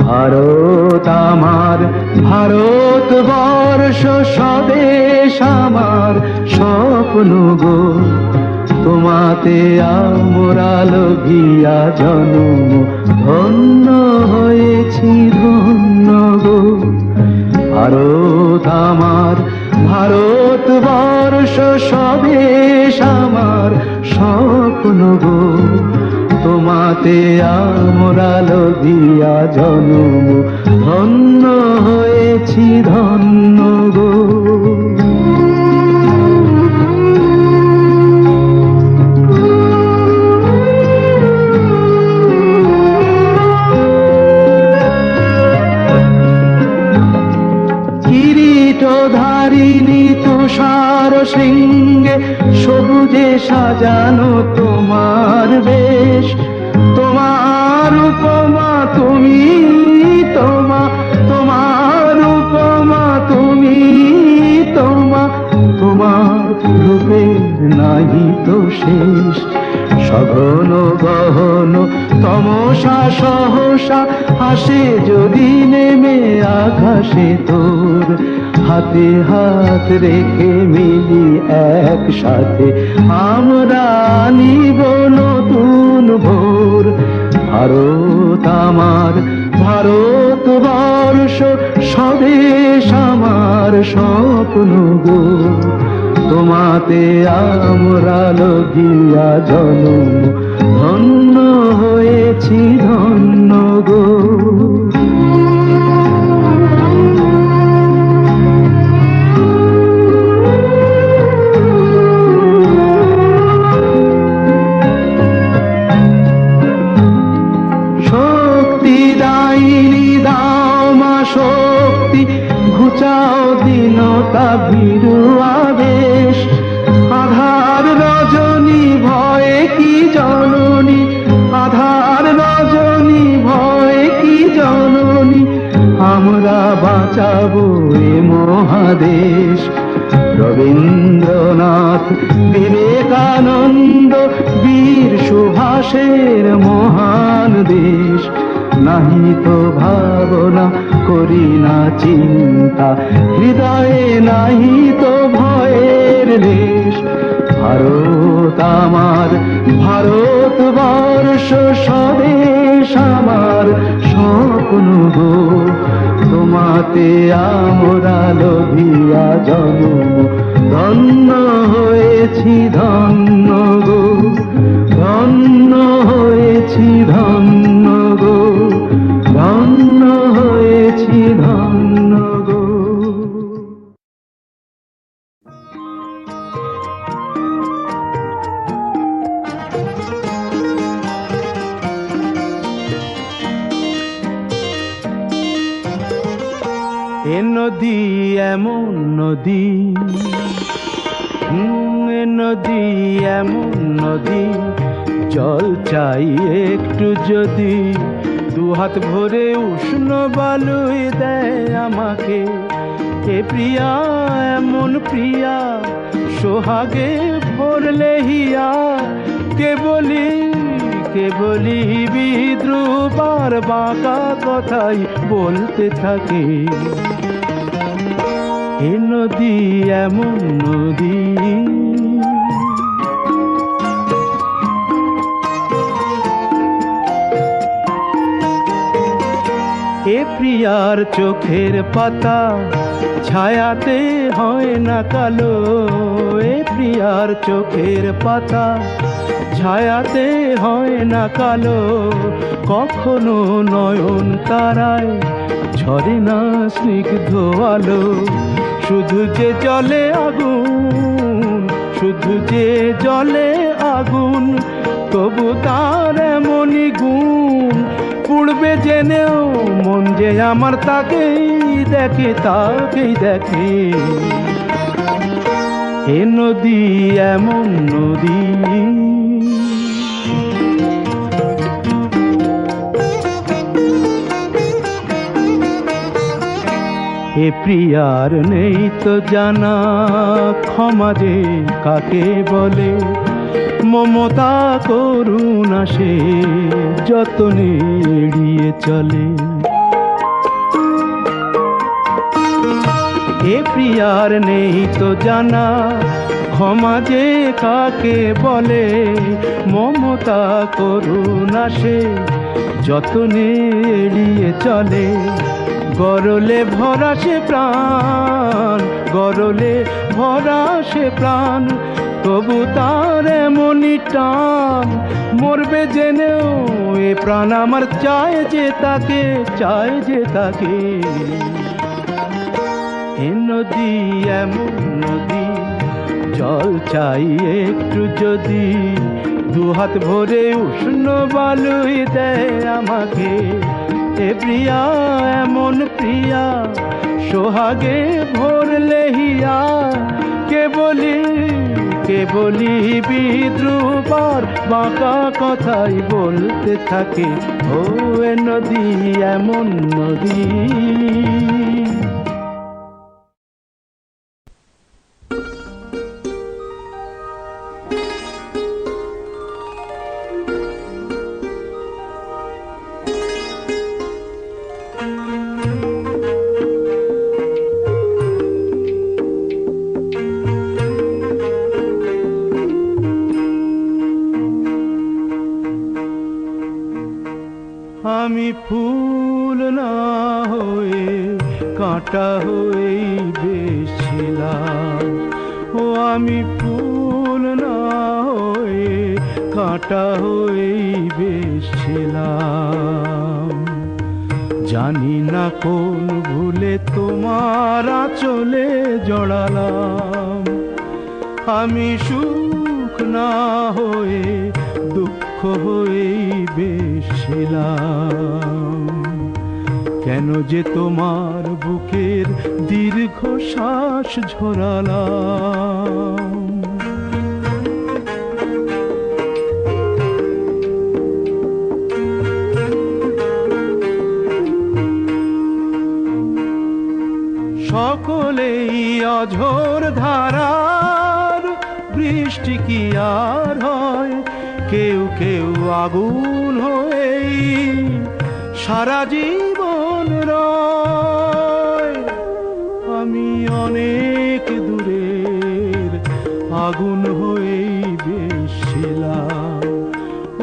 ভারত আমার ভারত বর্ষ স্বদেশ আমার, স্বপ্ন গো, তোমাতে আমরা লগিয়া জন্ম, ধন্য হয়েছি, ধন্য গো। ভারত আমার ভারত বর্ষ স্বদেশ আমার স্বপ্ন গো। তোমাতে আমরা লগিয়া জন্ম ধন্য হয়েছি ধন্য গো। ধারিণী তুষার শৃঙ্গে সবুজে সাজানো তোমার বেশ। তোমার উপমা তুমি, তোমা, তোমার উপমা তুমি, তোমা, তোমার রূপের নাহি তো শেষ। সঘন গহন তমসা সহসা আসে যদি নেমে আকাশে তোর। হাতে হাত রেখে মিলি একসাথে। আমরা নিব নতুন ভোর। ভারত আমার, ভারত বর্ষ, স্বদেশ আমার স্বপ্ন গো। তোমাতে আমরা লগিয়া জন্ম, ধন্য হয়েছি ধন্য গো। ভীরু আবেশ। আধার রজনী ভয়ে কি জননী? আধার রজনী ভয়ে কি জননী? আমরা বাঁচাবো এ মহাদেশ। রবীন্দ্রনাথ বিবেকানন্দ বীর সুভাষের দেশ নাহি তো ভাবনা করি না চিন্তা। হৃদয়ে নাহিত ভয়ের দেশ। ভারত আমার, ভারত বর্ষ স্বদেশ আমার স্বপ্ন গো। তোমাতে আমরা লোভিয়া জন্ম, ধন্য হয়েছি, ধন্য গো। ধন্য হয়েছি, ধন্য দু হাত ভরে উষ্ণ বালুই দেয় আমাকে। এ প্রিয়া, এমন প্রিয়া, সোহাগে ভরলে হিয়া কে বলি কে বলি বিদ্রুপার বাঁকা কথাই বলতে থাকে। এ নদী, এমন নদী এ প্রিয়ার চোখের পাতা, ছায়াতে হয় না কালো। এ প্রিয়ার চোখের পাতা, ছায়াতে হয় না কালো। কখনো নয়ন তারায় ঝরে না স্নিগ্ধ আলো। শুধু যে জলে আগুন, শুধু যে জলে আগুন, তবু তার এমনই গুণ। পুড়বে জেনেও মন যে আমার তাকেই দেখে তাকেই দেখে। এ নদী এমন নদী। এ প্রিয়ার নেই তো জানা, ক্ষমা যে কাকে বলে? মমতা করুণা সে যতনে এড়িয়ে চলে। এ প্রিয়ার নেই তো জানা, ক্ষমা যে কাকে বলে, মমতা করুণা সে যতনে এড়িয়ে চলে। গরলে ভরা সে প্রাণ, গরলে ভরা সে প্রাণ তবু তার এমনই টান। মরবে জেনেও এ প্রাণ আমার চায় যে তাকে, চায় যে তাকে। এ নদী, এমন নদী, জল চাই একটু যদি দুহাত ভরে উষ্ণ বালুই দেয় আমাকে। এ প্রিয়া, এমন প্রিয়া, সোহাগে ভরলে হিয়া কে বলি কে বলি বিদ্রুপার বাঁকা কথাই বলতে থাকে। ও নদী এমন নদী। কাঁটা হয়েই বেছিলাম ও আমি ফুল না হয়ে কাঁটা হয়েই বেছিলাম জানি না কোন ভুলে তোমার চলে জড়ালাম। আমি সুখ না হয়ে দুঃখ হয়েই বেশিলাম। কেন যে তোমার বুকের দীর্ঘ শ্বাস ঝরালাম? সকলেই অঝোর ধারার বৃষ্টি কি আর হয়? কেউ কেউ আগুন হয়ে সারা জীবন আগুন হয়েই বেশিলাম।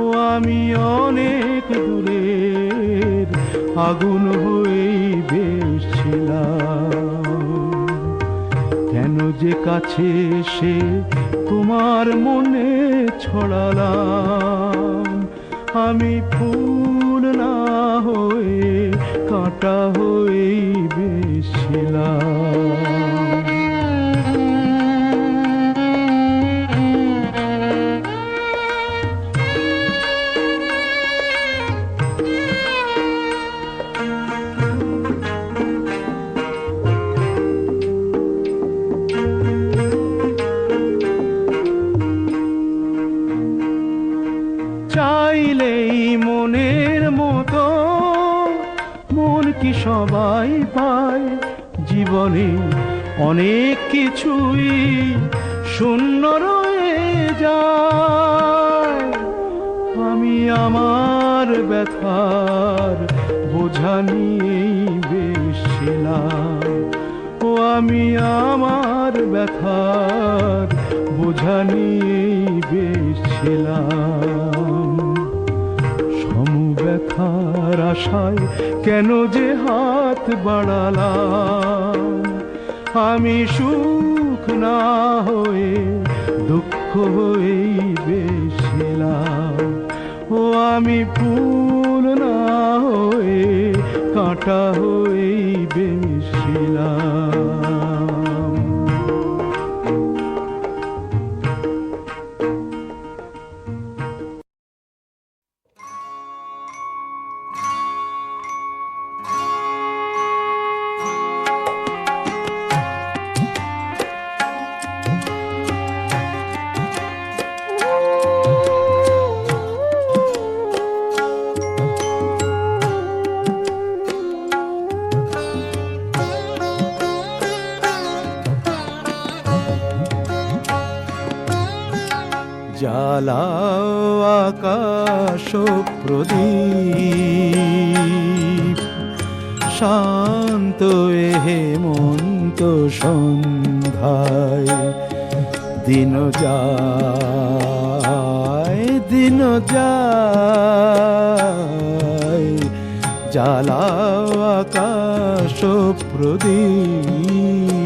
ও আমি অনেক দূরের আগুন হয়েই বেশিলাম। কেন যে কাছে এসে তোমার মনে ছড়ালাম? আমি ফুল না হয়ে কাঁটা হয়েই বেশিলাম। অনেক কিছুই শূন্য রয়ে যায়। আমি আমার ব্যথার বোঝা নিয়েই বেশিলাম ও আমি আমার ব্যথার বোঝা নিয়েই বেশিলাম সম ব্যথার আশায় কেন যে হাত বাড়ালাম? আমি সুখ না হয়ে দুঃখ হয়েই বেশিলাম। ও আমি ফুল না হয়ে কাঁটা হয়েই আকাশ প্রদীপ। শান্ত হেমন্ত সন্ধ্যায়। দিন যায় দিন যায়। জ্বালাও আকাশ প্রদীপ।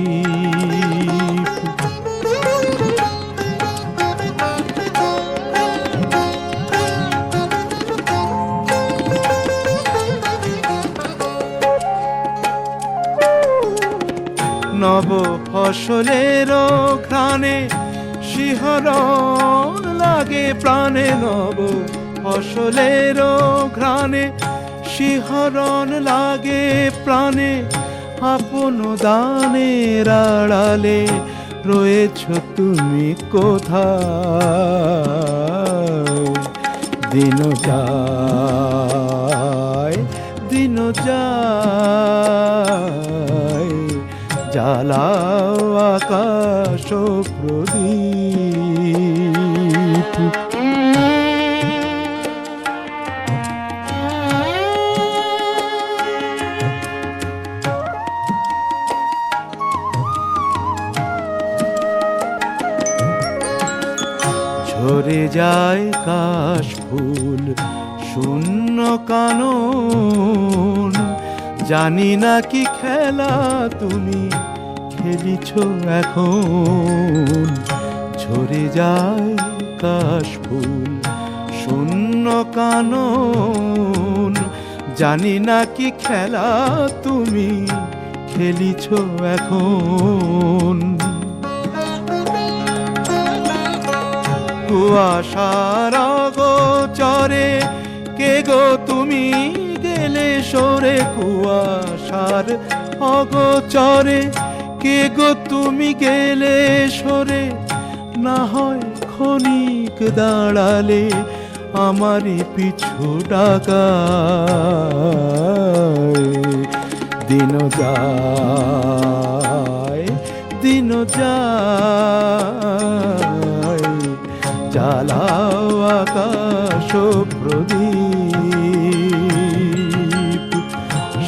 নব ফসলের ঘ্রাণে, শিহরণ লাগে প্রাণে নব ফসলের ঘ্রাণে, শিহরণ লাগে প্রাণে, আপন দানের আড়ালে রয়েছ তুমি কোথায়? দিন যায় দিন যায়। জ্বালাও আকাশ প্রদীপ। ঝরে যায় কাশ ফুল শূন্য কানন। জানি না কি খেলা তুমি খেলিছ এখন। ঝরে যায় কাশ ফুল, শূন্য কানন। জানি না কি খেলা তুমি খেলিছ এখন। কুয়াশার গোচরে কে গো তুমি গেলে সরে? কুয়াশার অগোচরে কে গো তুমি গেলে সরে? না হয় ক্ষণিক দাঁড়ালে আমারই পিছু ডাকা দিন যায় দিন যায়। জ্বালাও আকাশ প্রদীপ,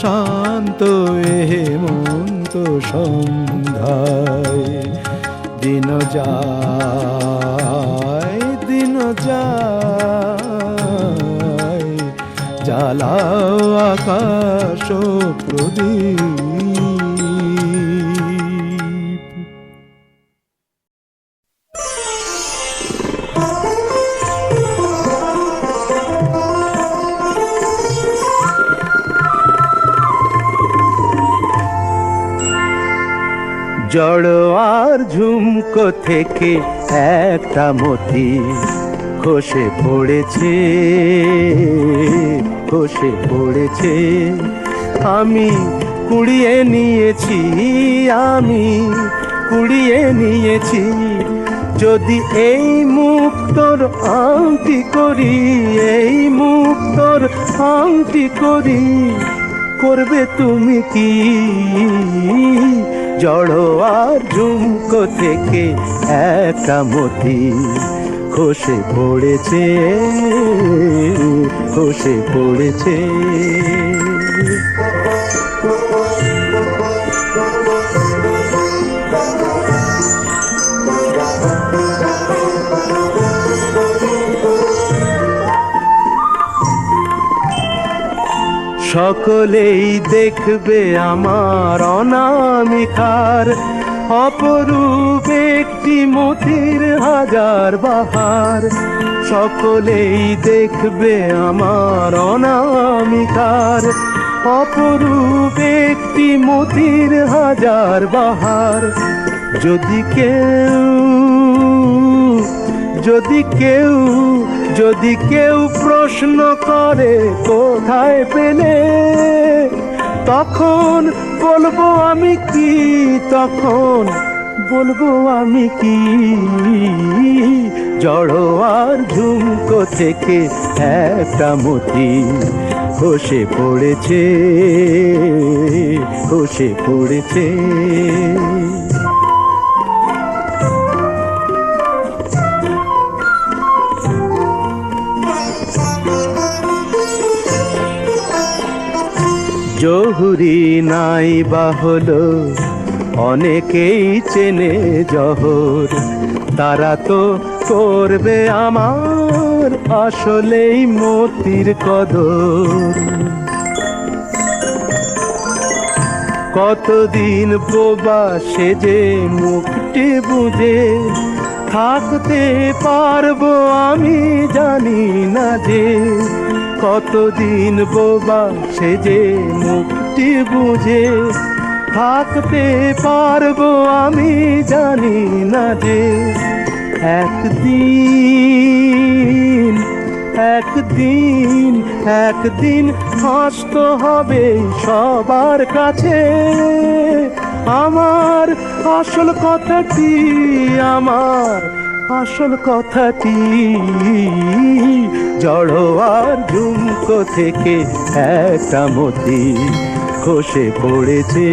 শান্ত এ হেমন্ত সন্ধ্যায়। দিন যায় দিন যায়। জ্বালাও আকাশ প্রদীপ। জড় আর ঝুমকো থেকে একটা মতি খসে পড়েছে খসে পড়েছে। আমি কুড়িয়ে নিয়েছি, আমি কুড়িয়ে নিয়েছি। যদি এই মুক্তর আংটি করি, এই মুক্তর আংটি করি, করবে তুমি কি? জড় আর ঝুমকো থেকে একটা মতি? খসে পড়েছে খসে পড়েছে। সকলেই দেখবে আমার অনামিকার। অপরূপ একটি মতির হাজার বাহার। সকলেই দেখবে আমার অনামিকার। অপরূপ একটি মতির হাজার বাহার। যদি কেউ যদি কেউ যদি কেউ প্রশ্ন করে কোথায় পেলে, তখন বলব আমি কি, তখন বলব আমি কি? জড়ো আর ঝুমকো থেকে একটা মতি খসে পড়েছে খসে পড়েছে। জহুরি নাই বা হলো অনেকেই চেনে জহর। তারা তো করবে আমার আসলেই মতির কদর। কতদিন বোবা সেজে মুখটি বুঝে থাকতে পারব আমি জানি না যে কতদিন বোবা সেজে মুক্তি বুঝে থাকতে পারব আমি জানি না যে একদিন একদিন একদিন হাসতে হবে সবার কাছে। আমার আসল কথাটি আমার আসল কথাটি জড়োয়ার ঝুমকো থেকে একটা মতি খসে পড়েছে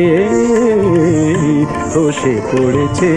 খসে পড়েছে।